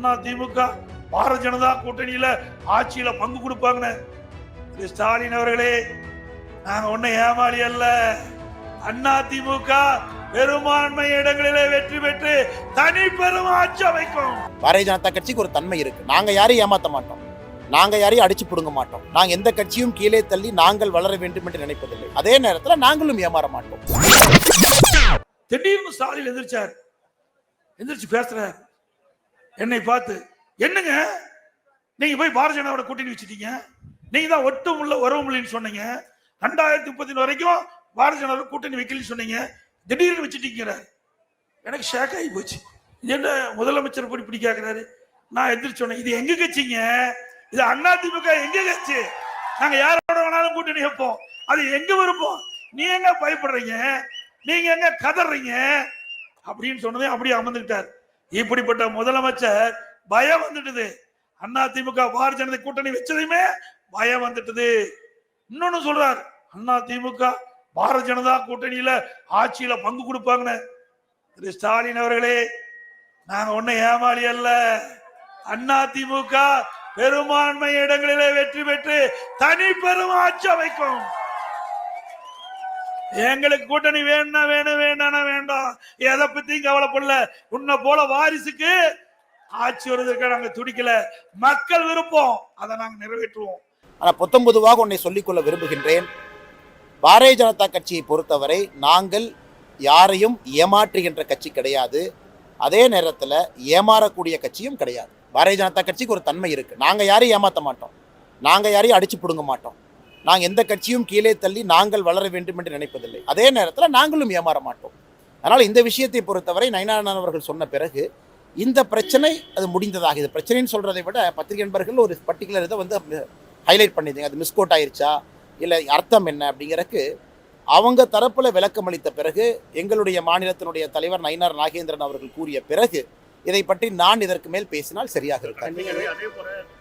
அண்ணா திமுக பாரதிய ஜனதா கூட்டணியில ஆட்சியில பங்கு கொடுப்பாங்கன்னு. திரு ஸ்டாலின் அவர்களே நாங்க ஒன்னும் ஏமாளி அல்ல. அண்ணா திமுக பெரும்பான்மை இடங்களிலே வெற்றி பெற்று தனி பெரும் ஆட்சி அமைக்கும். பாரதிய ஜனதா கட்சிக்கு ஒரு தன்மை இருக்கு. நாங்க யாரையும் ஏமாத்த மாட்டோம். நாங்க யாரையும் அடிச்சு பிடுங்க மாட்டோம். நாங்க எந்த கட்சியும் கீழே தள்ளி நாங்கள் வளர வேண்டும் என்று நினைப்பதில்லை. அதே நேரத்துல நாங்களும் ஏமாற மாட்டோம். திடீர்னு ஸ்டாலின் எந்திரிச்சார். எந்திரிச்சு பேசுறார். என்னை பார்த்து என்னங்க? நீங்க போய் பாரதிய ஜனதாவோட கூட்டணி வச்சுட்டீங்க. நீங்க தான் ஒட்டும் உள்ள உறவுமில்லைன்னு சொன்னீங்க. ரெண்டாயிரத்தி முப்பத்தி வரைக்கும் பாரதிய ஜனதா கூட்டணி வைக்கலன்னு சொன்னீங்க. திடீர்னு வச்சுட்டீங்கிறார். எனக்கு ஷேக் ஆகி போச்சு. இது என்ன முதலமைச்சர் போய் இப்படி கேட்கிறாரு நான் எதிர்த்து சொன்னேன் இது எங்க கட்சிங்க? இது அண்ணா திமுக எங்க கட்சி? நாங்க யாரோட வேணாலும் கூட்டணி வைப்போம். அது எங்க விருப்பம்? நீ எங்க பயப்படுறீங்க? நீங்க எங்க கதறீங்க? அப்படின்னு சொன்னதே அப்படியே அமர்ந்துக்கிட்டார். இப்படிப்பட்ட முதலமைச்சர் பயம் வந்துட்டுது. அண்ணா திமுக பாரதிய ஜனதா கூட்டணி வச்சதையுமே பயம் வந்துட்டுது. இன்னொன்னு சொல்றார் அண்ணா திமுக பாரதிய ஜனதா கூட்டணியில ஆட்சியில பங்கு கொடுப்பாங்கன்னு. திரு ஸ்டாலின் அவர்களே நாங்க ஒன்னும் ஏமாளி அல்ல. அண்ணா திமுக பெரும்பான்மை இடங்களிலே வெற்றி பெற்று தனி பெரும் ஆட்சி அமைக்கும். எங்களுக்கு கூட்டணி வேணா வேணும் வேண்டாம் வேண்டாம். எதை பத்தியும் கவலைப்படல. உன்னை போல வாரிசுக்கு ஆட்சி வருவதற்கு நாங்க துடிக்கல. மக்கள் விருப்பம். அதை நாங்க நிறைவேற்றுவோம். ஆனா பொத்தம்பொதுவாக உன்னை சொல்லிக்கொள்ள விரும்புகின்றேன். பாரதிய ஜனதா கட்சியை பொறுத்தவரை நாங்கள் யாரையும் ஏமாற்றுகின்ற கட்சி கிடையாது. அதே நேரத்தில் ஏமாறக்கூடிய கட்சியும் கிடையாது. பாரதிய ஜனதா கட்சிக்கு ஒரு தன்மை இருக்குது நாங்கள் யாரையும் ஏமாற்ற மாட்டோம். நாங்கள் யாரையும் அடிச்சு பிடுங்க மாட்டோம். நாங்கள் எந்த கட்சியும் கீழே தள்ளி நாங்கள் வளர வேண்டும் என்று நினைப்பதில்லை. அதே நேரத்தில் நாங்களும் ஏமாற மாட்டோம். அதனால் இந்த விஷயத்தை பொறுத்தவரை நயனானந்தன் அவர்கள் சொன்ன பிறகு இந்த பிரச்சனை அது முடிந்ததாக இது பிரச்சனைன்னு சொல்றதை விட பத்திரிகை நண்பர்கள் ஒரு பர்டிகுலர் இதை வந்து ஹைலைட் பண்ணியிருந்தீங்க. அது மிஸ்கோட் ஆயிருச்சா? இல்லை அர்த்தம் என்ன? அப்படிங்கிறக்கு அவங்க தரப்பில் விளக்கம் அளித்த பிறகு எங்களுடைய மாநிலத்தினுடைய தலைவர் நயினார் நாகேந்திரன் அவர்கள் கூறிய பிறகு இதை பற்றி நான் இதற்கு மேல் பேசினால் சரியாக இருக்காது.